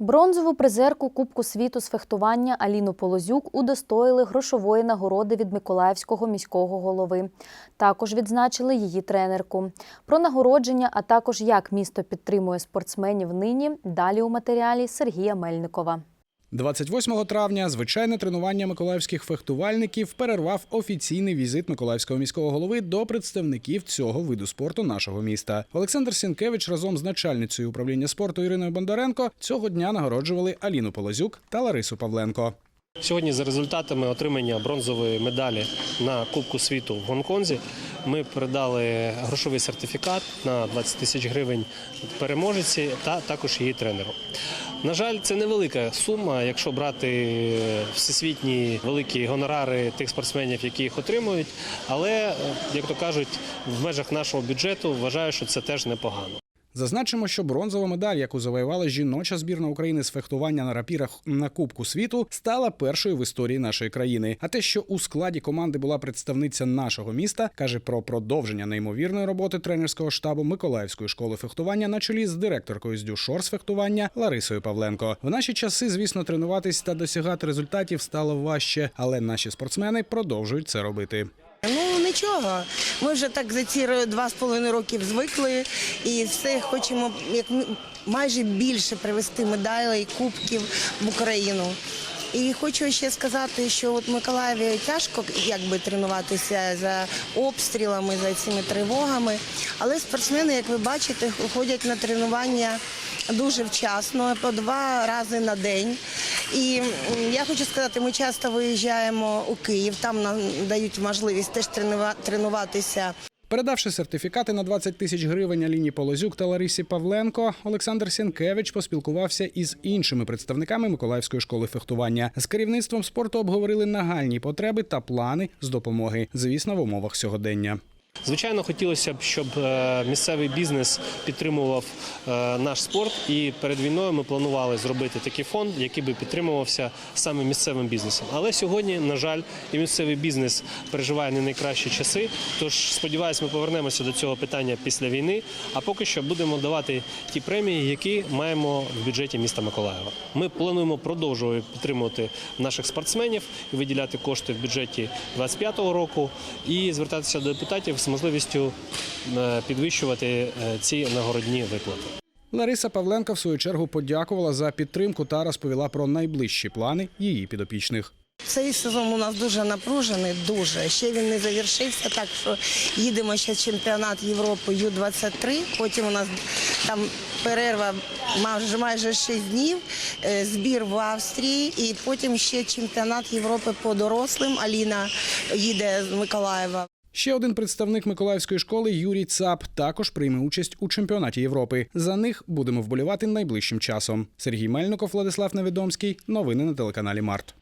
Бронзову призерку Кубку світу з фехтування Аліну Полозюк удостоїли грошової нагороди від Миколаївського міського голови. Також відзначили її тренерку. Про нагородження, а також як місто підтримує спортсменів нині. Далі у матеріалі Сергія Мельникова. 28 травня звичайне тренування миколаївських фехтувальників перервав офіційний візит Миколаївського міського голови до представників цього виду спорту нашого міста. Олександр Сінкевич разом з начальницею управління спорту Іриною Бондаренко цього дня нагороджували Аліну Полозюк та Ларису Павленко. Сьогодні за результатами отримання бронзової медалі на Кубку світу в Гонконзі ми передали грошовий сертифікат на 20 тисяч гривень переможеці та також її тренеру. На жаль, це невелика сума, якщо брати всесвітні великі гонорари тих спортсменів, які їх отримують. Але, як то кажуть, в межах нашого бюджету вважаю, що це теж непогано. Зазначимо, що бронзова медаль, яку завоювала жіноча збірна України з фехтування на рапірах на Кубку світу, стала першою в історії нашої країни. А те, що у складі команди була представниця нашого міста, каже про продовження неймовірної роботи тренерського штабу Миколаївської школи фехтування на чолі з директоркою з дюшор з фехтування Ларисою Павленко. В наші часи, звісно, тренуватись та досягати результатів стало важче, але наші спортсмени продовжують це робити. Ну нічого. Ми вже так за ці два з половиною років звикли і все хочемо як майже більше привезти медалей, кубків в Україну. І хочу ще сказати, що от Миколаєві тяжко якби тренуватися за обстрілами, за цими тривогами. Але спортсмени, як ви бачите, ходять на тренування дуже вчасно, по два рази на день. І я хочу сказати, ми часто виїжджаємо у Київ, там нам дають можливість теж тренува- тренуватися. Передавши сертифікати на 20 тисяч гривень Аліні Полозюк та Ларисі Павленко, Олександр Сінкевич поспілкувався із іншими представниками Миколаївської школи фехтування. З керівництвом спорту обговорили нагальні потреби та плани з допомоги, звісно, в умовах сьогодення. Звичайно, хотілося б, щоб е, місцевий бізнес підтримував е, наш спорт. І перед війною ми планували зробити такий фонд, який би підтримувався саме місцевим бізнесом. Але сьогодні, на жаль, і місцевий бізнес переживає не найкращі часи. Тож сподіваюся, ми повернемося до цього питання після війни. А поки що будемо давати ті премії, які маємо в бюджеті міста Миколаєва. Ми плануємо продовжувати підтримувати наших спортсменів і виділяти кошти в бюджеті 2025 року і звертатися до депутатів з можливістю е, підвищувати е, ці нагородні виплати. Лариса Павленко в свою чергу подякувала за підтримку та розповіла про найближчі плани її підопічних. Цей сезон у нас дуже напружений, дуже. Ще він не завершився, так що їдемо ще чемпіонат Європи Ю-23, потім у нас там перерва майже, майже 6 днів, е, збір в Австрії і потім ще чемпіонат Європи по дорослим. Аліна їде з Миколаєва. Ще один представник Миколаївської школи Юрій Цап також прийме участь у чемпіонаті Європи. За них будемо вболівати найближчим часом. Сергій Мельников, Владислав Невідомський. Новини на телеканалі Март.